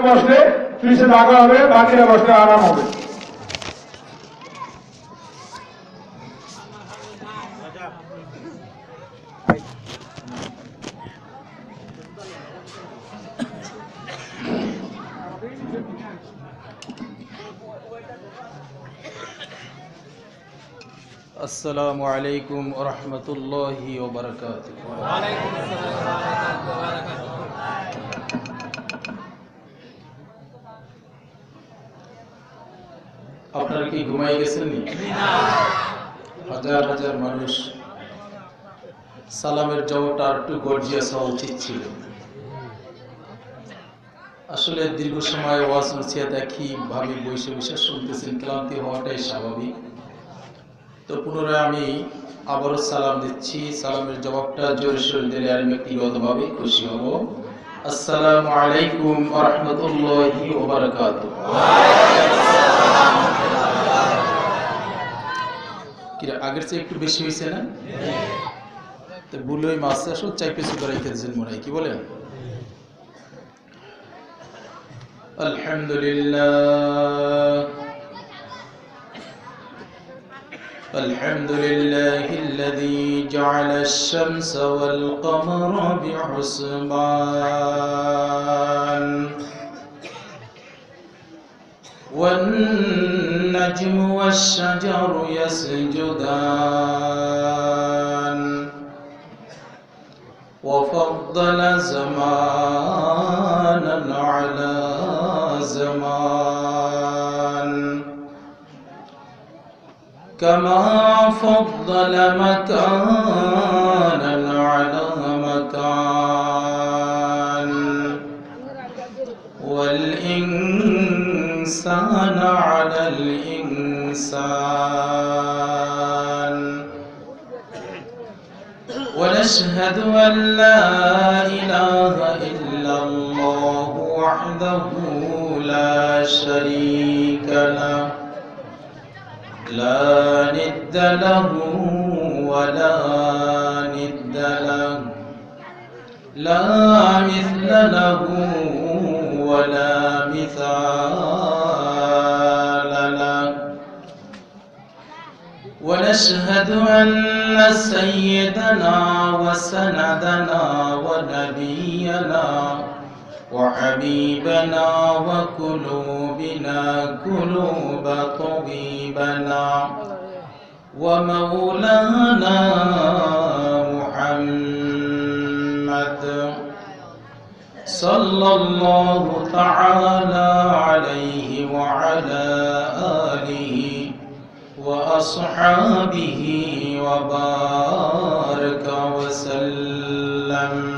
বসলে ত্রিশে টাকা হবে বাকিরা বসলে আরাম হবে আসসালামু আলাইকুম রহমতুল্লাহি ওবরকাত আপনারা কি ঘুমাই গেছেন হাজার হাজার মানুষ সালামের জবাবটা একটু গর্জিয়াস হওয়া উচিত ছিল। আসলে দীর্ঘ সময় ওয়াজ নসিয়া দেখি ভাবি বসে বসে শুনতেছেন, ক্লান্তি হওয়াটাই স্বাভাবিক। তো পুনরায় আমি আবারও সালাম দিচ্ছি। সালামের জবাবটা জোরে সোরে দিলে আমি ব্যক্তিগতভাবে খুশি হব। আসসালামু আলাইকুম রাহমাতুল্লাহি আগের চেয়ে একটু বেশি হয়েছে না তো বুলোই মাছ আসো চাই পেছু করে খেতেছেন মনে হয় কি বলেন আলহামদুলিল্লাহ الحمد لله الذي جعل الشمس والقمر بحسبان والنجم والشجر يسجدان. وفضل زمانا على زمان. كما فضل مكانا له لا ند له ولا ند له. لا مثل له ولا مثال له. ونشهد أن سيدنا وسندنا ونبينا وحبيبنا وقلوبنا قلوب طبيبنا ومولانا محمد صلى الله تعالى عليه وعلى آله وأصحابه وبارك وسلم.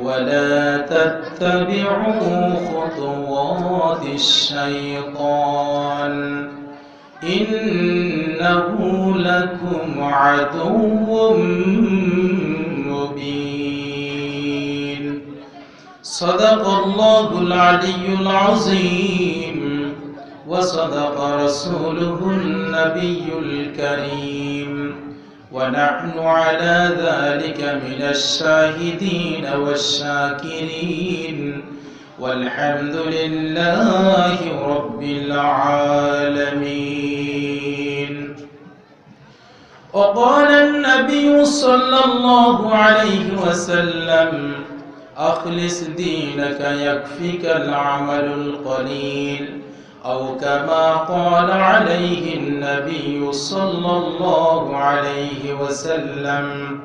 ولا تتبعوا خطوات الشيطان إنه لكم عدو مبين. صدق الله العلي العظيم وصدق رسوله النبي الكريم. ونحن على ذلك من الشاهدين والشاكرين. والحمد لله رب العالمين. وقال النبي صلى الله عليه وسلم أخلص دينك يكفيك العمل القليل. أو كما قال عليه النبي صلى الله عليه وسلم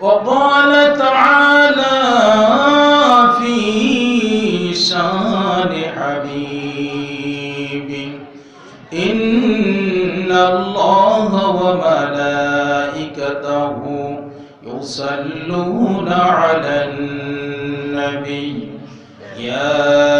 وقال تعالى في شان حبيبي إن الله وملائكته يصلون على النبي يا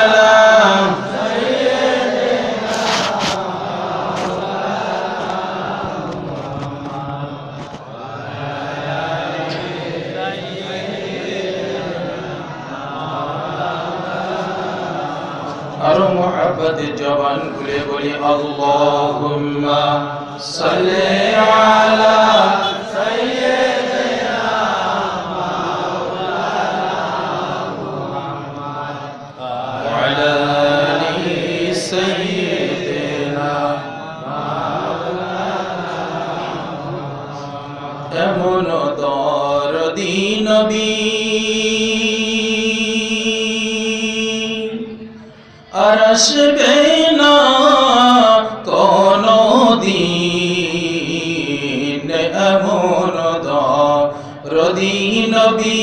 সাল্লি আলা وعلى آل سيدنا এমন দরদি নবী আর আসবে না নবী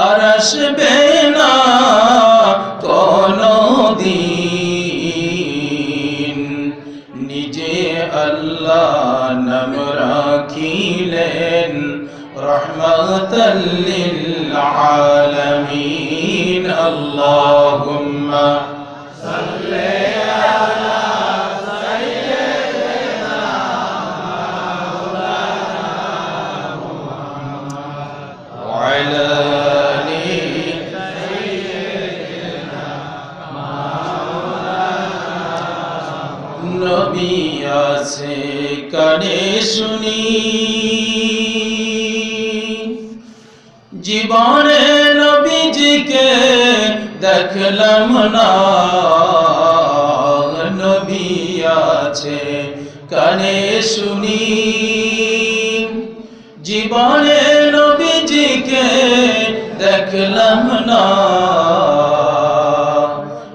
আর আসবে না কোনো দিন নিজে আল্লাহ নাম রাখিলেন রহমতাল্লিল নবী আছে কানে শুনি। জীবনে নবীজিকে দেখলাম না, নবী আছে কানে শুনি। জীবনে নবীজিকে দেখলাম না,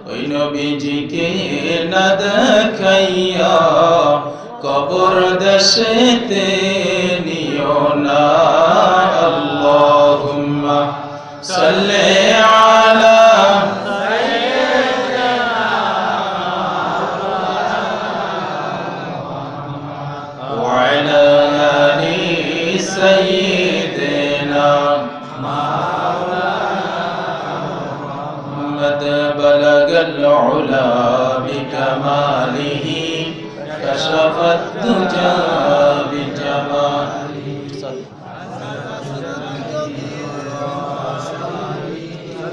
ওই নবীজিকে না দেখাইয়া কবর দেশেতে নিও না আল্লাহুম্মা সাল্লি بجماله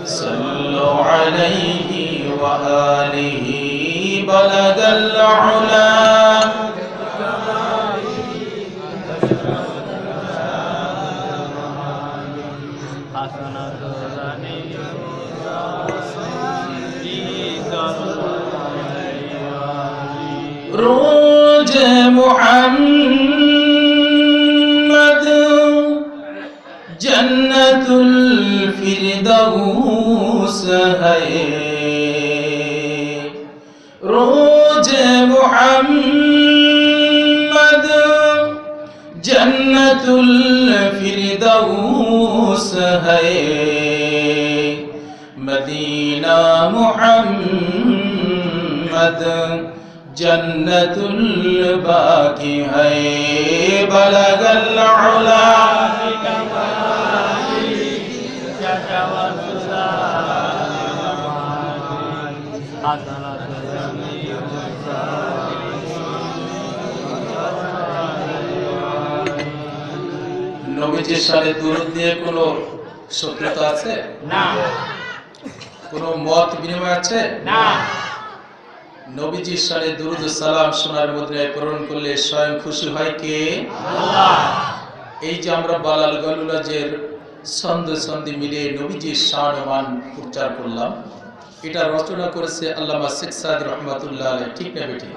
صلوا عليه وآله بلغ العلا. روج محمد الفردوس ہے مدینہ محمد جنت الباقی ہے بلغ العلا নবীজির সাথে দূরত দিয়ে কোনো শত্রুতা আছে? না। কোনো মত বিনিময় আছে? না। নবীজির সাথে দুরুদ সালাম সোনার মুদ্রায় পূরণ করলে স্বয়ং খুশি হয় কে? আল্লাহ। এই যে আমরা বালাল গালুলাজের ছন্দে ছন্দে মিলে নবীজির শাহমান প্রচার করলাম এটা রচনা করেছে আল্লামা শেখ সাদ রহমাতুল্লাহ ঠিক না বেটি?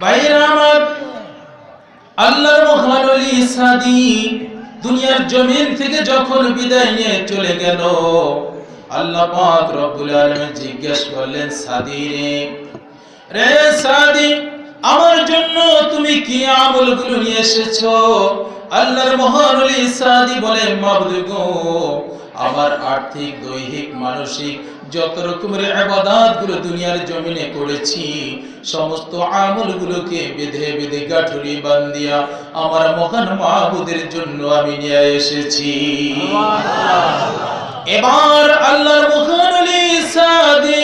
ভাইরা আমার আল্লাহর মহান ওলি সাদি দুনিয়ার জমিন থেকে যখন বিদায় নিয়ে চলে গেল, আল্লাহ পাক রব্বুল আলামিন জিজ্ঞেস করলেন, সাদি রে রে সাদি, আমার জন্য তুমি কি আমলগুলো নিয়ে এসেছ? আল্লাহর মহান ওলি সাদি বলে গো আমার আর্থিক, দৈহিক, মানসিক যত রকমের আবাদাতগুলো দুনিয়ার জমিনে করেছি, সমস্ত আমল গুলোকে বেঁধে বেঁধে গাঠুরি বান্দিয়া আমার মহান মাহবুদের জন্য আমি নিয়ে এসেছি। এবার আল্লাহর মহান আলী সাদি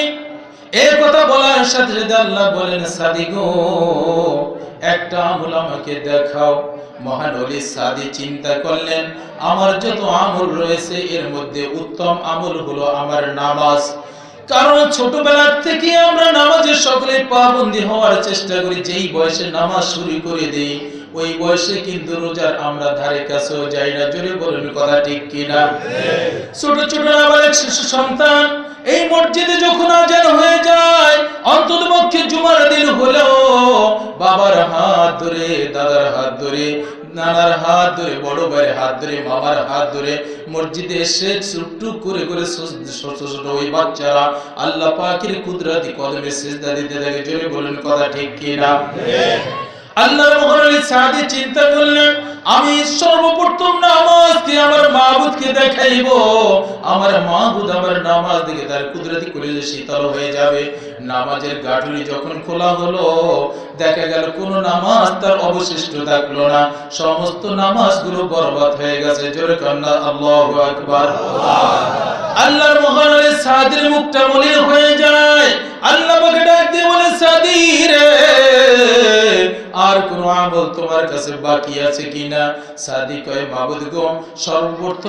এই কথা বলার সাথে সাথে আল্লাহ বলেন সাদি গো একটা আমল আমাকে দেখাও। মহান অলি সাদি চিন্তা করলেন, আমার যত আমল রয়েছে, এর মধ্যে উত্তম আমল হলো আমার নামাজ। কারণ ছোটবেলার থেকে আমরা নামাজের সকলে পাবন্দি হওয়ার চেষ্টা করি, যেই বয়সে নামাজ শুরু করে দেই, ওই বয়সে কিন্তু রোজার আমরা ধারে কাছেও যাই না। জোরে বলুন, কথা ঠিক কিনা? ছোট ছোট নাবালক শিশু সন্তান এই মসজিদে যখন আজান হয়ে যায় অন্তত পক্ষে জুমার দিন হলেও বাবার হাত ধরে দাদার হাত ধরে নানার হাত ধরে বড় ভাইয়ের হাত ধরে মামার হাত ধরে মসজিদে এসে ছুট্টু করে করে ছোট ছোট ওই বাচ্চারা আল্লাহ পাকের কুদরতি কদমে সেজদা দিতে থাকে। জোরে বলুন কথা ঠিক কিনা? আল্লাহর মহারানী সাদি চিন্তা করলেন আমি সর্বপ্রথম নামাজকে আমার মাহবুদকে দেখাইব। আমার মাহবুদ আমার নামাজ দিকে তার কুদরতি যে শীতল হয়ে যাবে। নামাজের গাঠুরি যখন খোলা হলো, দেখা গেল কোন নামাজ তার অবশিষ্ট থাকল না। সমস্ত নামাজগুলো বরবাদ হয়ে গেছে। জোরে কন্যা আল্লাহু আকবার। আল্লাহর মহানের সাদির মুখটা মলিন হয়ে যায়। আল্লাহ ডাক দিয়ে বলে সাদি রে। আর কোন আমল তোমার কাছে বাকি আছে কিনা? সাদি কয় মাবুদ গো সর্বপ্রথম